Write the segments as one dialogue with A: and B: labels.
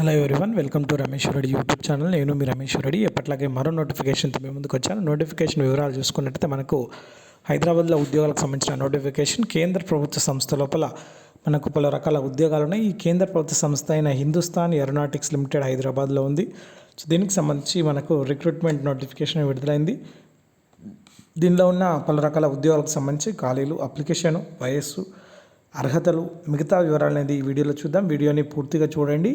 A: Hello everyone welcome to Ramesh Reddy YouTube channel నేను మీ రమేష్ రెడ్డి ఎప్పట్లాగే మరో నోటిఫికేషన్తో మీ ముందుకు వచ్చాను. నోటిఫికేషన్ వివరాలు చూసుకున్నట్టయితే మనకు హైదరాబాద్లో ఉద్యోగాలకు సంబంధించిన నోటిఫికేషన్ కేంద్ర ప్రభుత్వ సంస్థ లోపల మనకు పలు రకాల ఉద్యోగాలు ఉన్నాయి. ఈ కేంద్ర ప్రభుత్వ సంస్థ అయిన హిందుస్థాన్ ఏరోనాటిక్స్ లిమిటెడ్ హైదరాబాద్లో ఉంది. సో దీనికి సంబంధించి మనకు రిక్రూట్మెంట్ నోటిఫికేషన్ విడుదలైంది. దీనిలో ఉన్న పలు రకాల ఉద్యోగాలకు సంబంధించి ఖాళీలు అప్లికేషన్ వయస్సు అర్హతలు మిగతా వివరాలు అనేది ఈ వీడియోలో చూద్దాం. వీడియోని పూర్తిగా చూడండి.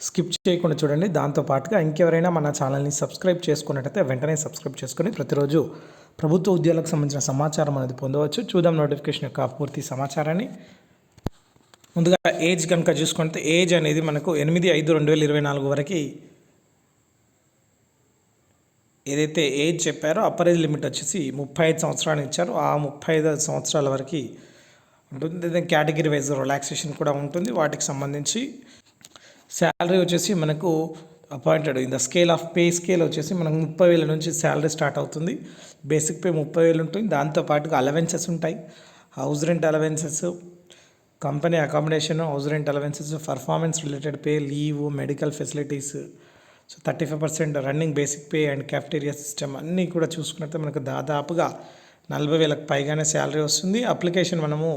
A: స్కిప్ చేయకుండా చూడండి. దాంతో పాటుగా ఇంకెవరైనా మన ఛానల్ని సబ్స్క్రైబ్ చేసుకున్నట్టయితే వెంటనే సబ్స్క్రైబ్ చేసుకుని ప్రతిరోజు ప్రభుత్వ ఉద్యోగాలకు సంబంధించిన సమాచారం అనేది పొందవచ్చు. చూద్దాం నోటిఫికేషన్ యొక్క పూర్తి సమాచారాన్ని. ముందుగా ఏజ్ కనుక చూసుకుంటే ఏజ్ అనేది మనకు ఎనిమిది ఐదు రెండు వేల ఇరవై నాలుగు వరకు ఏదైతే ఏజ్ చెప్పారో అప్పర్ ఏజ్ లిమిట్ వచ్చేసి ముప్పై ఐదు సంవత్సరాలు ఇచ్చారు. ఆ ముప్పై ఐదు సంవత్సరాల వరకు ఉంటుంది. కేటగిరీ వైజ్ రిలాక్సేషన్ కూడా ఉంటుంది. వాటికి సంబంధించి శాలరీ వచ్చేసి మనకు appointed in the scale of pay scale వచ్చేసి మనకు ముప్పై వేల నుంచి శాలరీ స్టార్ట్ అవుతుంది. బేసిక్ పే ముప్పై వేలు ఉంటుంది. దాంతో పాటుగా అలవెన్సెస్ ఉంటాయి. House rent allowances company accommodation house rent allowances performance related pay leave medical facilities. So thirty five percent running basic pay and cafeteria system అన్నీ కూడా చూసుకున్నట్టే మనకు దాదాపుగా నలభై వేలకు పైగానే శాలరీ వస్తుంది. అప్లికేషన్ మనము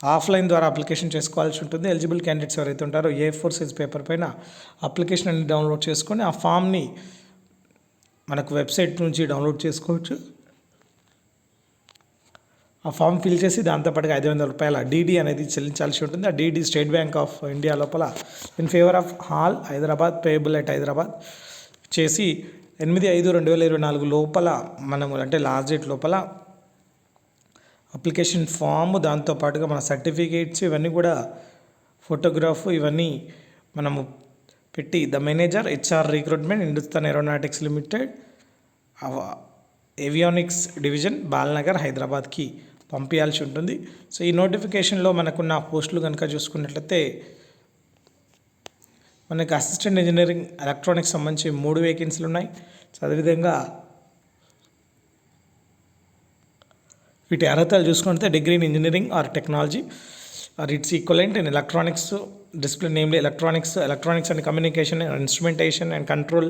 A: ఆఫ్లైన్ ద్వారా అప్లికేషన్ చేసుకోవాల్సి ఉంటుంది. ఎలిజిబుల్ క్యాండిడేట్స్ ఎవరైతే ఉంటారో ఏ ఫోర్ సైజ్ పేపర్ పైన అప్లికేషన్ అనేది డౌన్లోడ్ చేసుకొని ఆ ఫామ్ని మనకు వెబ్సైట్ నుంచి డౌన్లోడ్ చేసుకోవచ్చు. ఆ ఫామ్ ఫిల్ చేసి దాంతోపాటుగా ఐదు వందల రూపాయల డీడీ అనేది చెల్లించాల్సి ఉంటుంది. ఆ DD State Bank of India లోపల in favour of HAL Hyderabad payable at Hyderabad చేసి ఎనిమిది ఐదు రెండు వేల ఇరవై నాలుగు లోపల మనము అంటే లాస్ట్ డేట్ లోపల అప్లికేషన్ ఫామ్ దాంతోపాటుగా మన సర్టిఫికేట్స్ ఇవన్నీ కూడా ఫోటోగ్రాఫ్ ఇవన్నీ మనము పెట్టి the manager HR recruitment Hindustan Aeronautics Limited avionics division Balanagar హైదరాబాద్కి పంపించాల్సి ఉంటుంది. సో ఈ నోటిఫికేషన్లో మనకున్న పోస్టులు కనుక చూసుకున్నట్లయితే మనకి అసిస్టెంట్ ఇంజనీరింగ్ ఎలక్ట్రానిక్స్ సంబంధించి మూడు వేకెన్సీలు ఉన్నాయి. సో అదేవిధంగా వీటి అర్హతలు చూసుకుంటే degree in engineering or technology. Or its equivalent in electronics display namely electronics electronics and communication and instrumentation and control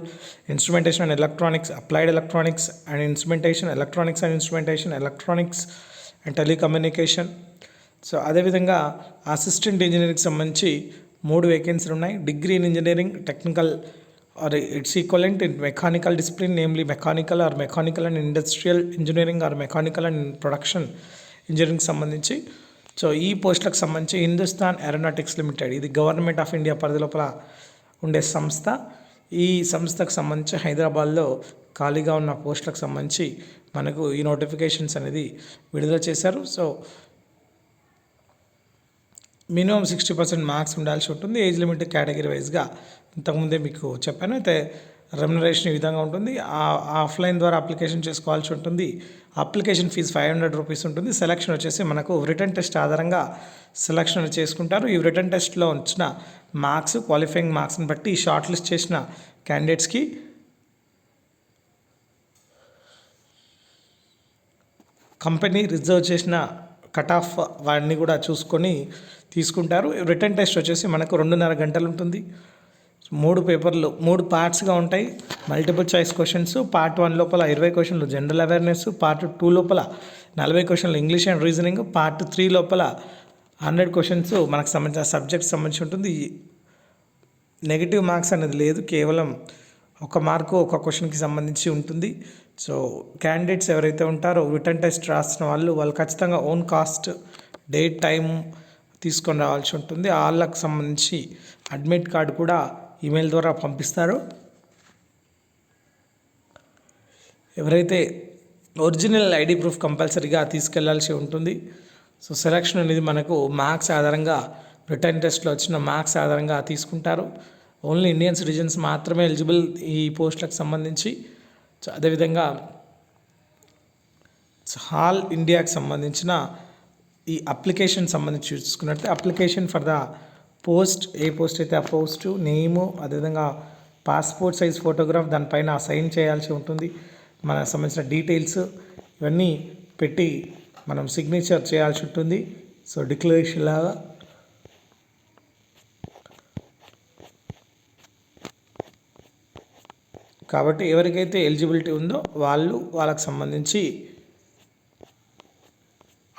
A: instrumentation and electronics applied electronics and instrumentation electronics and instrumentation electronics and telecommunication so అదేవిధంగా assistant ఇంజనీరింగ్కి సంబంధించి మూడు వేకెన్సీలు ఉన్నాయి. Degree in engineering technical or its equivalent in mechanical discipline namely mechanical or mechanical and industrial engineering or mechanical and production engineering సంబంధించి. So ఈ పోస్టులకు సంబంధించి హిందుస్థాన్ ఏరోనాటిక్స్ లిమిటెడ్ ఇది గవర్నమెంట్ ఆఫ్ ఇండియా పరిధి లోపల ఉండే సంస్థ. ఈ సంస్థకు సంబంధించి హైదరాబాద్లో ఖాళీగా ఉన్న పోస్టులకు సంబంధించి మనకు ఈ నోటిఫికేషన్స్ అనేది విడుదల చేశారు. So minimum sixty percent marks ఉండాల్సి ఉంటుంది. ఏజ్ లిమిట్ కేటగిరీ వైజ్గా ఇంతకుముందే మీకు చెప్పాను అయితే రెమ్యునరేషన్ ఈ విధంగా ఉంటుంది. ఆఫ్లైన్ ద్వారా అప్లికేషన్ చేసుకోవాల్సి ఉంటుంది. Application fee five hundred rupees ఉంటుంది. సెలక్షన్ వచ్చేసి మనకు రిటర్న్ టెస్ట్ ఆధారంగా సెలక్షన్ చేసుకుంటారు. ఈ రిటర్న్ టెస్ట్లో వచ్చిన మార్క్స్ క్వాలిఫైయింగ్ మార్క్స్ని బట్టి షార్ట్ లిస్ట్ చేసిన క్యాండిడేట్స్కి కంపెనీ రిజర్వ్ చేసిన కట్ ఆఫ్ వాడిని కూడా చూసుకొని తీసుకుంటారు. రిటర్న్ టెస్ట్ వచ్చేసి మనకు రెండున్నర గంటలు ఉంటుంది. మూడు పేపర్లు మూడు పార్ట్స్గా ఉంటాయి. Multiple choice questions part one లోపల ఇరవై క్వశ్చన్లు జనరల్ అవేర్నెస్ పార్ట్ టూ లోపల నలభై క్వశ్చన్లు English and reasoning part three లోపల హండ్రెడ్ క్వశ్చన్స్ మనకు సంబంధించిన సబ్జెక్ట్ సంబంధించి ఉంటుంది. నెగిటివ్ మార్క్స్ అనేది లేదు కేవలం ఒక మార్కు ఒక క్వశ్చన్కి సంబంధించి ఉంటుంది. సో క్యాండిడేట్స్ ఎవరైతే ఉంటారో రిటర్న్ టెస్ట్ రాసిన వాళ్ళు వాళ్ళు ఖచ్చితంగా ఓన్ కాస్ట్ డేట్ టైం తీసుకొని రావాల్సి ఉంటుంది. వాళ్ళకు సంబంధించి అడ్మిట్ కార్డు కూడా ఈమెయిల్ ద్వారా పంపిస్తారు. ఎవరైతే ఒరిజినల్ ఐడి ప్రూఫ్ కంపల్సరీగా తీసుకెళ్ళాల్సి ఉంటుంది. సో సెలక్షన్ అనేది మనకు మార్క్స్ ఆధారంగా రిటర్న్ టెస్ట్లో వచ్చిన మార్క్స్ ఆధారంగా తీసుకుంటారు. ఓన్లీ ఇండియన్ సిటిజన్స్ మాత్రమే ఎలిజిబుల్ ఈ పోస్టులకు సంబంధించి. సో అదేవిధంగా హాల్ ఇండియాకి సంబంధించిన ఈ అప్లికేషన్ సంబంధించి చూసుకున్నట్లయితే అప్లికేషన్ ఫర్ ద పోస్ట్ ఏ పోస్ట్ అయితే ఆ పోస్టు నేము అదేవిధంగా పాస్పోర్ట్ సైజ్ ఫోటోగ్రాఫ్ దానిపైన సైన్ చేయాల్సి ఉంటుంది. మనకు సంబంధించిన డీటెయిల్స్ ఇవన్నీ పెట్టి మనం సిగ్నేచర్ చేయాల్సి ఉంటుంది. సో డిక్లరేషన్ లాగా. కాబట్టి ఎవరికైతే ఎలిజిబిలిటీ ఉందో వాళ్ళు వాళ్ళకు సంబంధించి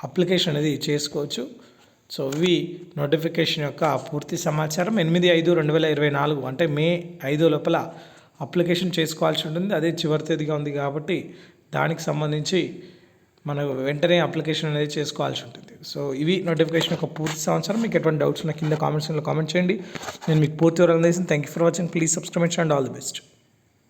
A: అప్లికేషన్ అనేది చేసుకోవచ్చు. సో ఇవి నోటిఫికేషన్ యొక్క పూర్తి సమాచారం ఎనిమిది ఐదు రెండు వేల ఇరవై నాలుగు అంటే మే ఐదు లోపల అప్లికేషన్ చేసుకోవాల్సి ఉంటుంది. అదే చివరి తేదీగా ఉంది కాబట్టి దానికి సంబంధించి మనం వెంటనే అప్లికేషన్ అనేది చేసుకోవాల్సి ఉంటుంది. సో ఇవి నోటిఫికేషన్ యొక్క పూర్తి సమాచారం. మీకు ఎటువంటి డౌట్స్ ఉన్న కింద కామెంట్స్లో కామెంట్ చేయండి. నేను మీకు పూర్తి వివరాలు అందిస్తాను. Thank you for watching please subscribe and all the best